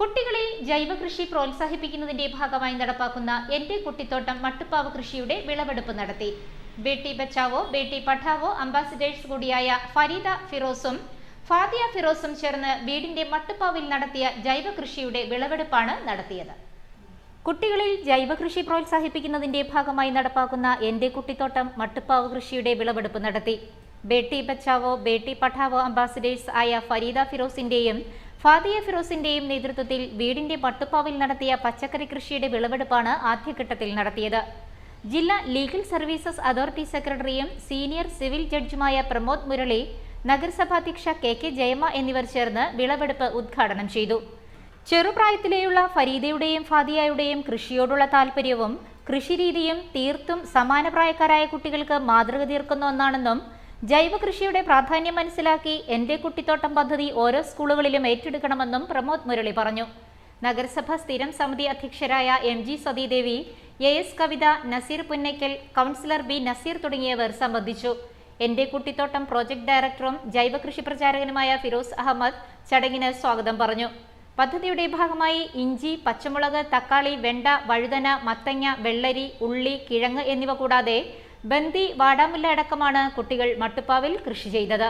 കുട്ടികളിൽ ജൈവ കൃഷി പ്രോത്സാഹിപ്പിക്കുന്നതിന്റെ ഭാഗമായി നടപ്പാക്കുന്ന എന്റെ കുട്ടിത്തോട്ടം മട്ടുപ്പാവ് കൃഷിയുടെ വിളവെടുപ്പ് നടത്തി. ബേട്ടി ബച്ചാവോ ബേട്ടി പഠാവോ അംബാസിഡേഴ്സ് കൂടിയായ ഫരീദ ഫിറോസും ഫാദിയ ഫിറോസും ചേർന്ന് വീടിന്റെ മട്ടുപ്പാവിൽ നടത്തിയ ജൈവ കൃഷിയുടെ വിളവെടുപ്പാണ് നടത്തിയത്. കുട്ടികളിൽ ജൈവ കൃഷി പ്രോത്സാഹിപ്പിക്കുന്നതിന്റെ ഭാഗമായി നടപ്പാക്കുന്ന എന്റെ കുട്ടിത്തോട്ടം മട്ടുപ്പാവ് കൃഷിയുടെ വിളവെടുപ്പ് നടത്തി. ബേട്ടി ബച്ചാവോ ബേട്ടി പഠാവോ അംബാസിഡേഴ്സ് ആയ ഫരീദ ഫിറോസിന്റെയും ഫാദിയ ഫിറോസിന്റെയും നേതൃത്വത്തിൽ വീടിന്റെ മട്ടുപ്പാവിൽ നടത്തിയ പച്ചക്കറി കൃഷിയുടെ വിളവെടുപ്പാണ് ആദ്യഘട്ടത്തിൽ നടത്തിയത്. ജില്ലാ ലീഗൽ സർവീസസ് അതോറിറ്റി സെക്രട്ടറിയും സീനിയർ സിവിൽ ജഡ്ജുമായ പ്രമോദ് മുരളി നഗരസഭാധ്യക്ഷ കെ കെ ജയമ എന്നിവർ ചേർന്ന് വിളവെടുപ്പ് ഉദ്ഘാടനം ചെയ്തു. ചെറുപ്രായത്തിലെയുള്ള ഫരീദയുടെയും ഫാദിയയുടെയും കൃഷിയോടുള്ള താല്പര്യവും കൃഷിരീതിയും തീർത്തും സമാനപ്രായക്കാരായ കുട്ടികൾക്ക് മാതൃക തീർക്കുന്ന ഒന്നാണെന്നും ജൈവ കൃഷിയുടെ പ്രാധാന്യം മനസ്സിലാക്കി എന്റെ കുട്ടിത്തോട്ടം പദ്ധതി ഓരോ സ്കൂളുകളിലും ഏറ്റെടുക്കണമെന്നും പ്രമോദ് മുരളി പറഞ്ഞു. നഗരസഭ സ്ഥിരം സമിതി അധ്യക്ഷരായ M G Sathidevi A S Kavitha Naseer Punnakkal councillor B Naseer തുടങ്ങിയവർ സംബന്ധിച്ചു. എന്റെ കുട്ടിത്തോട്ടം പ്രോജക്ട് ഡയറക്ടറും ജൈവ കൃഷി പ്രചാരകനുമായ ഫിറോസ് അഹമ്മദ് ചടങ്ങിന് സ്വാഗതം പറഞ്ഞു. പദ്ധതിയുടെ ഭാഗമായി ഇഞ്ചി പച്ചമുളക് തക്കാളി വെണ്ട വഴുതന മത്തങ്ങ വെള്ളരി ഉള്ളി കിഴങ്ങ് എന്നിവ കൂടാതെ ബന്ദി വാടാമുല്ല അടക്കമാണ് കുട്ടികൾ മട്ടുപ്പാവിൽ കൃഷി ചെയ്തത്.